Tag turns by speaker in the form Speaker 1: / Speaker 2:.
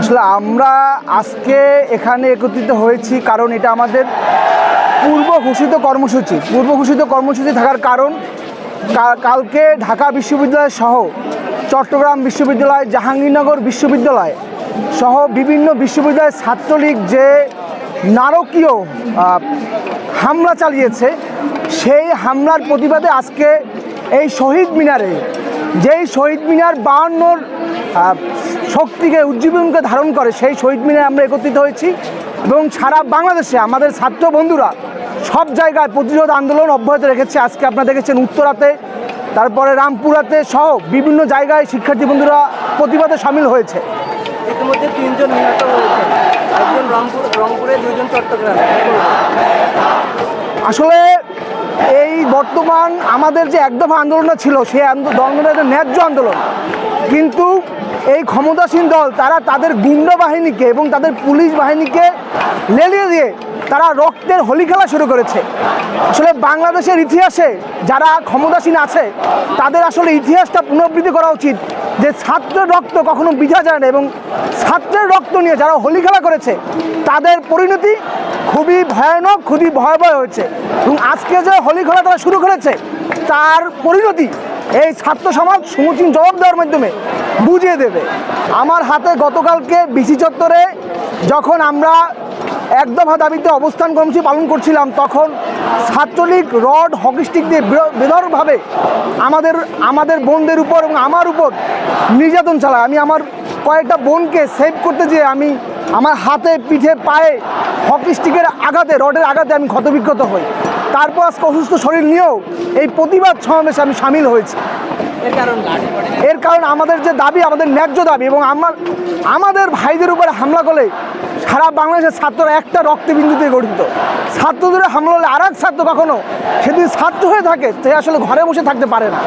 Speaker 1: আসলে আমরা আজকে এখানে একত্রিত হয়েছি কারণ এটা আমাদের পূর্ব ঘোষিত কর্মসূচি। পূর্ব ঘোষিত কর্মসূচি থাকার কারণ কালকে ঢাকা বিশ্ববিদ্যালয় সহ চট্টগ্রাম বিশ্ববিদ্যালয়, জাহাঙ্গীরনগর বিশ্ববিদ্যালয় সহ বিভিন্ন বিশ্ববিদ্যালয়ের ছাত্রলীগ যে নারকীয় হামলা চালিয়েছে, সেই হামলার প্রতিবাদে আজকে এই শহীদ মিনারে যেই শহীদ মিনার বায়ান্নর আহ, শক্তিকে উজ্জীবনকে ধারণ করে সেই শহীদ মিনারে আমরা একত্রিত হয়েছি। এবং সারা বাংলাদেশে আমাদের ছাত্র বন্ধুরা সব জায়গায় প্রতিরোধ আন্দোলন অব্যাহত রেখেছে। আজকে আপনারা দেখেছেন উত্তরাতে তারপরে রামপুরাতে সহ বিভিন্ন জায়গায় শিক্ষার্থী বন্ধুরা প্রতিবাদে সামিল হয়েছে।
Speaker 2: ইতিমধ্যে তিনজন নিহত হয়েছে। একজন রংপুর রংপুরে দুজন চট্টগ্রামে।
Speaker 1: আসলে এই বর্তমান আমাদের যে একদফা আন্দোলনটা ছিল, সেই আন্দোলনের ন্যায্য আন্দোলন। কিন্তু এই ক্ষমতাসীন দল, তারা তাদের গুন্ডা বাহিনীকে এবং তাদের পুলিশ বাহিনীকে লেলিয়ে দিয়ে তারা রক্তের হোলি খেলা শুরু করেছে। আসলে বাংলাদেশের ইতিহাসে যারা ক্ষমতাসীন আছে, তাদের আসলে ইতিহাসটা পুনরাবৃত্তি করা উচিত যে ছাত্রের রক্ত কখনো বিধা যায় না এবং ছাত্রের রক্ত নিয়ে যারা হোলি খেলা করেছে, তাদের পরিণতি খুবই ভয়ানক, খুবই ভয়াবহ হয়েছে। এবং আজকে যে হোলি খেলা তারা শুরু করেছে, তার পরিণতি এই ছাত্র সমাজ সমুচীন জবাব দেওয়ার মাধ্যমে বুঝিয়ে দেবে। আমার হাতে গতকালকে বিসি চত্বরে যখন আমরা এক দফা দাবিতে অবস্থান কর্মসূচি পালন করছিলাম, তখন ছাত্রলীগ, রড, হকি স্টিক দিয়ে বেধড়কভাবে আমাদের আমাদের বোনদের উপর এবং আমার উপর নির্যাতন চালায়। আমি আমার কয়েকটা বোনকে সেভ করতে যেয়ে আমি আমার হাতে, পিঠে, পায়ে হকি স্টিকের আঘাতে, রডের আঘাতে আমি ক্ষতবিক্ষত হই। তারপর আজকে অসুস্থ শরীর নিয়েও এই প্রতিবাদ সমাবেশে আমি সামিল হয়েছি। এর কারণ আমাদের যে দাবি আমাদের ন্যায্য দাবি এবং আমার আমাদের ভাইদের উপরে হামলা করলে সারা বাংলাদেশের ছাত্ররা একটা রক্তবিন্দুতে গঠিত। ছাত্রদের হামলা হলে আর এক ছাত্র কখনো সেদিন ছাত্র হয়ে থাকে সে আসলে ঘরে বসে থাকতে পারে না।